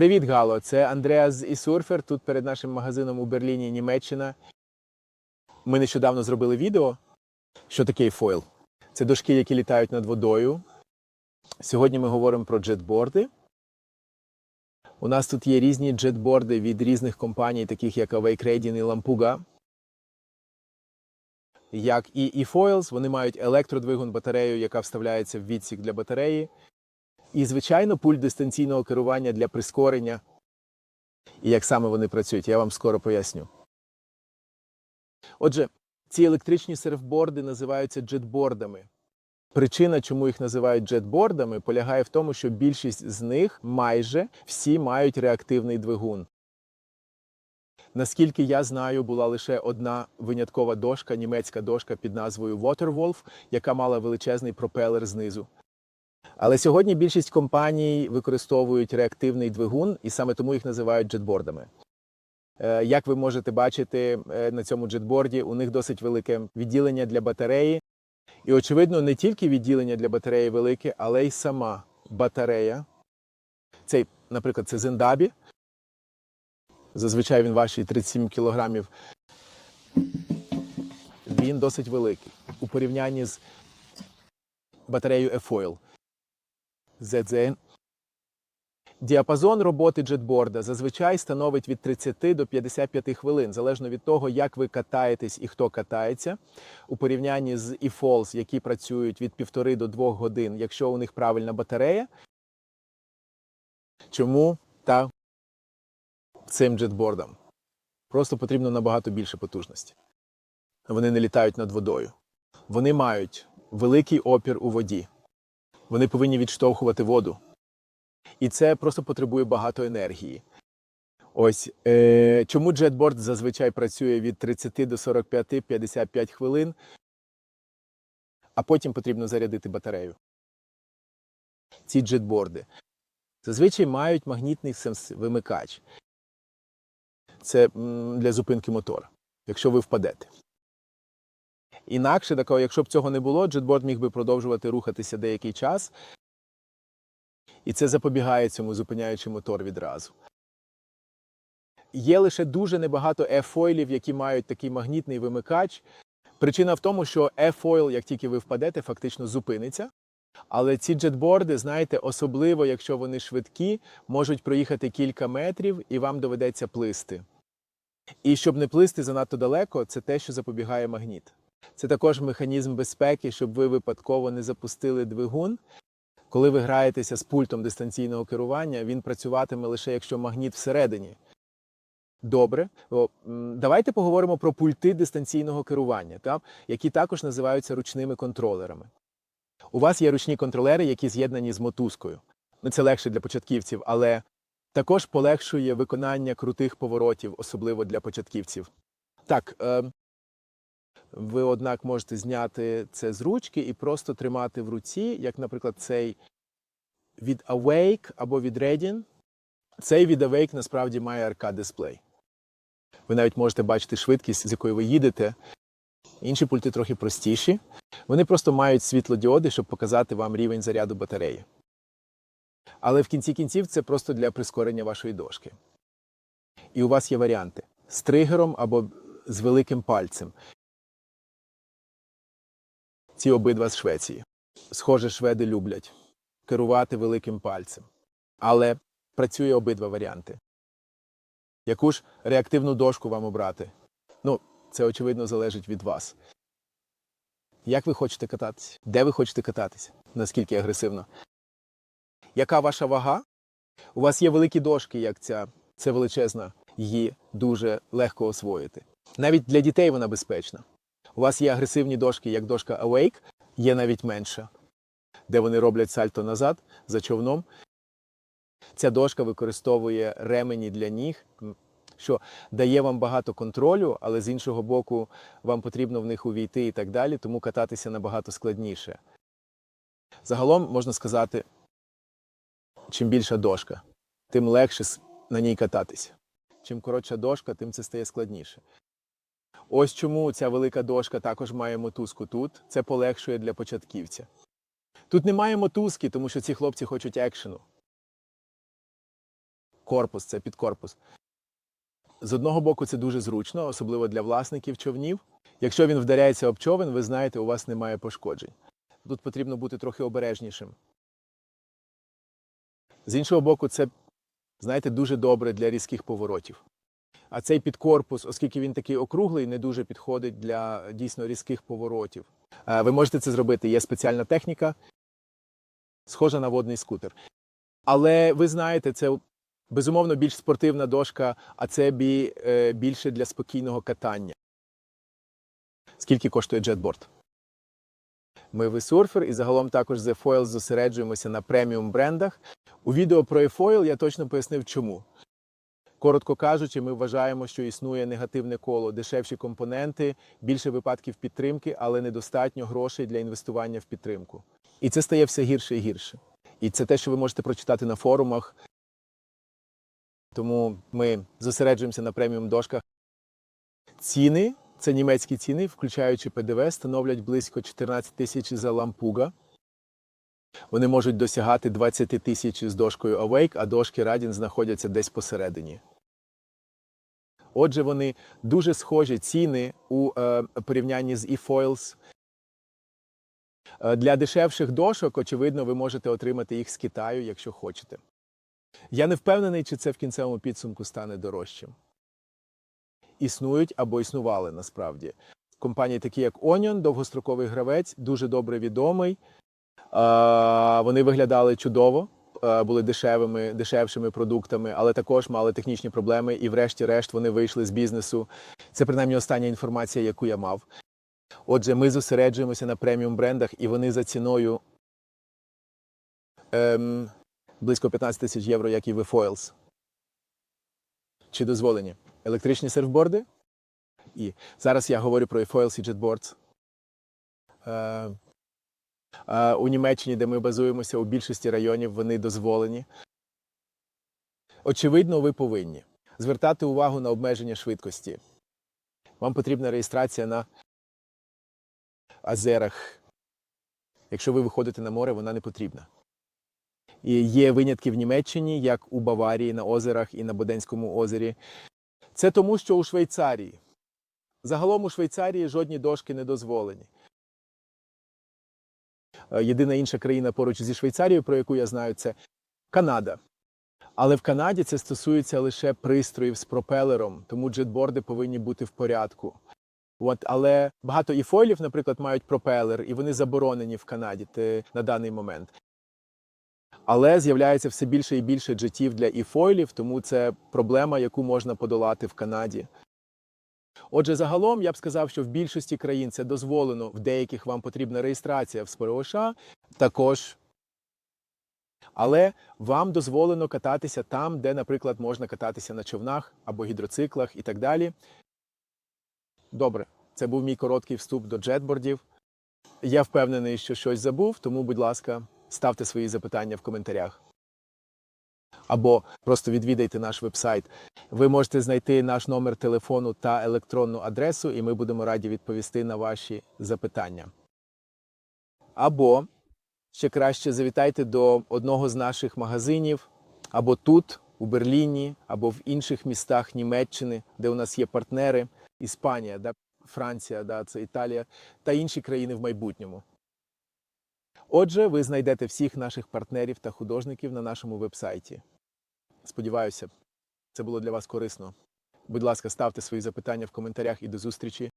Привіт, Гало! Це Андреас і Сурфер. Тут перед нашим магазином у Берліні, Німеччина. Ми нещодавно зробили відео. Що таке фойл? Це дошки, які літають над водою. Сьогодні ми говоримо про джетборди. У нас тут є різні джетборди від різних компаній, таких як Awake Reading і Lampuga. Як і eFoils, вони мають електродвигун батарею, яка вставляється в відсік для батареї. І, звичайно, пульт дистанційного керування для прискорення. І як саме вони працюють, я вам скоро поясню. Отже, ці електричні серфборди називаються джетбордами. Причина, чому їх називають джетбордами, полягає в тому, що більшість з них майже всі мають реактивний двигун. Наскільки я знаю, була лише одна виняткова дошка, німецька дошка під назвою Waterwolf, яка мала величезний пропелер знизу. Але сьогодні більшість компаній використовують реактивний двигун, і саме тому їх називають джетбордами. Е, Як ви можете бачити е, на цьому джетборді, у них досить велике відділення для батареї. І, очевидно, не тільки відділення для батареї велике, але й сама батарея. Цей, наприклад, це Зендабі. Зазвичай він важчий 37 кілограмів. Він досить великий у порівнянні з батареєю E-Foil. ZZN. Діапазон роботи джетборда зазвичай становить від 30 до 55 хвилин, залежно від того, як ви катаєтесь і хто катається. У порівнянні з e-Falls, які працюють від 1,5 до 2 годин, якщо у них правильна батарея. Чому та цим джетбордам? Просто потрібно набагато більше потужності. Вони не літають над водою. Вони мають великий опір у воді. Вони повинні відштовхувати воду. І це просто потребує багато енергії. Ось е, чому джетборд зазвичай працює від 30 до 45-55 хвилин, а потім потрібно зарядити батарею. Ці джетборди зазвичай мають магнітний вимикач. Це для зупинки мотора, якщо ви впадете. Інакше, такого, якщо б цього не було, джетборд міг би продовжувати рухатися деякий час, і це запобігає цьому, зупиняючи мотор відразу. Є лише дуже небагато F-фойлів, які мають такий магнітний вимикач. Причина в тому, що F-фойл, як тільки ви впадете, фактично зупиниться. Але ці джетборди, знаєте, особливо якщо вони швидкі, можуть проїхати кілька метрів і вам доведеться плисти. І щоб не плисти занадто далеко, це те, що запобігає магніт. Це також механізм безпеки, щоб ви випадково не запустили двигун. Коли ви граєтеся з пультом дистанційного керування, він працюватиме лише якщо магніт всередині. Добре, давайте поговоримо про пульти дистанційного керування, та, які також називаються ручними контролерами. У вас є ручні контролери, які з'єднані з мотузкою. Ну, це легше для початківців, але також полегшує виконання крутих поворотів, особливо для початківців. Так, е, ви, однак, можете зняти це з ручки і просто тримати в руці, як, наприклад, цей від Awake або від Redin. Цей від Awake насправді має аркад-дисплей. Ви навіть можете бачити швидкість, з якою ви їдете. Інші пульти трохи простіші. Вони просто мають світлодіоди, щоб показати вам рівень заряду батареї. Але в кінці кінців це просто для прискорення вашої дошки. І у вас є варіанти з тригером або з великим пальцем. Ці обидва з Швеції. Схоже, шведи люблять керувати великим пальцем. Але працює обидва варіанти. Яку ж реактивну дошку вам обрати? Ну, це очевидно залежить від вас. Як ви хочете кататися? Де ви хочете кататися? Наскільки агресивно? Яка ваша вага? У вас є великі дошки, як ця. Це величезна. Її дуже легко освоїти. Навіть для дітей вона безпечна. У вас є агресивні дошки, як дошка Awake, є навіть менша, де вони роблять сальто назад за човном. Ця дошка використовує ремені для ніг, що дає вам багато контролю, але з іншого боку, вам потрібно в них увійти і так далі, тому кататися набагато складніше. Загалом можна сказати, чим більша дошка, тим легше на ній кататися. Чим коротша дошка, тим це стає складніше. Ось чому ця велика дошка також має мотузку тут. Це полегшує для початківця. Тут немає мотузки, тому що ці хлопці хочуть екшену. корпус, це підкорпус. З одного боку, це дуже зручно, особливо для власників човнів. Якщо він вдаряється об човен, ви знаєте, у вас немає пошкоджень. Тут потрібно бути трохи обережнішим. З іншого боку, це, знаєте, дуже добре для різких поворотів. А цей підкорпус, оскільки він такий округлий, не дуже підходить для дійсно різких поворотів. Е, Ви можете це зробити. Є спеціальна техніка, схожа на водний скутер. Але ви знаєте, це безумовно більш спортивна дошка, а це е, більше для спокійного катання. Скільки коштує джетборд? Ми весурфер і загалом також з Foil зосереджуємося на преміум брендах. У відео про eFoil я точно пояснив, чому. Коротко кажучи, ми вважаємо, що існує негативне коло, дешевші компоненти, більше випадків підтримки, але недостатньо грошей для інвестування в підтримку. І це стає все гірше і гірше. І це те, що ви можете прочитати на форумах. Тому ми зосереджуємося на преміум дошках. Ціни, це німецькі ціни, включаючи ПДВ, становлять близько 14 тисяч за лампуга. Вони можуть досягати 20 тисяч з дошкою Awake, а дошки Radin знаходяться десь посередині. Отже, вони дуже схожі ціни у е, порівнянні з eFoils. Е, Для дешевших дошок, очевидно, ви можете отримати їх з Китаю, якщо хочете. Я не впевнений, чи це в кінцевому підсумку стане дорожчим. Існують або існували насправді. Компанії, такі як Onion, довгостроковий гравець, дуже добре відомий. Е, Вони виглядали чудово, були дешевими, дешевшими продуктами, але також мали технічні проблеми, і, врешті-решт, вони вийшли з бізнесу. Це принаймні остання інформація, яку я мав. Отже, ми зосереджуємося на преміум брендах, і вони за ціною ем, близько 15 тисяч євро, як і Foils. Чи дозволені? Електричні серфборди? І зараз я говорю про Foils і Jetboards. Е, е, у Німеччині, де ми базуємося, у більшості районів вони дозволені. Очевидно, ви повинні звертати увагу на обмеження швидкості. Вам потрібна реєстрація на азерах. Якщо ви виходите на море, вона не потрібна. І є винятки в Німеччині, як у Баварії на озерах і на Боденському озері. Це тому, що у Швейцарії. Загалом у Швейцарії жодні дошки не дозволені. Е, Єдина інша країна поруч зі Швейцарією, про яку я знаю, це Канада. Але в Канаді це стосується лише пристроїв з пропелером, тому джетборди повинні бути в порядку. От, але багато і фойлів, наприклад, мають пропелер, і вони заборонені в Канаді на даний момент. Але з'являється все більше і більше джетів для іфойлів, тому це проблема, яку можна подолати в Канаді. Отже, загалом я б сказав, що в більшості країн це дозволено, в деяких вам потрібна реєстрація в СПОШ, також. Але вам дозволено кататися там, де, наприклад, можна кататися на човнах або гідроциклах і так далі. Добре, це був мій короткий вступ до джетбордів. Я впевнений, що щось забув, тому, будь ласка, ставте свої запитання в коментарях. Або просто відвідайте наш вебсайт. Ви можете знайти наш номер телефону та електронну адресу, і ми будемо раді відповісти на ваші запитання. Або ще краще завітайте до одного з наших магазинів, або тут, у Берліні, або в інших містах Німеччини, де у нас є партнери, Іспанія, да, Франція, да, це Італія та інші країни в майбутньому. Отже, ви знайдете всіх наших партнерів та художників на нашому вебсайті. Сподіваюся, це було для вас корисно. Будь ласка, ставте свої запитання в коментарях і до зустрічі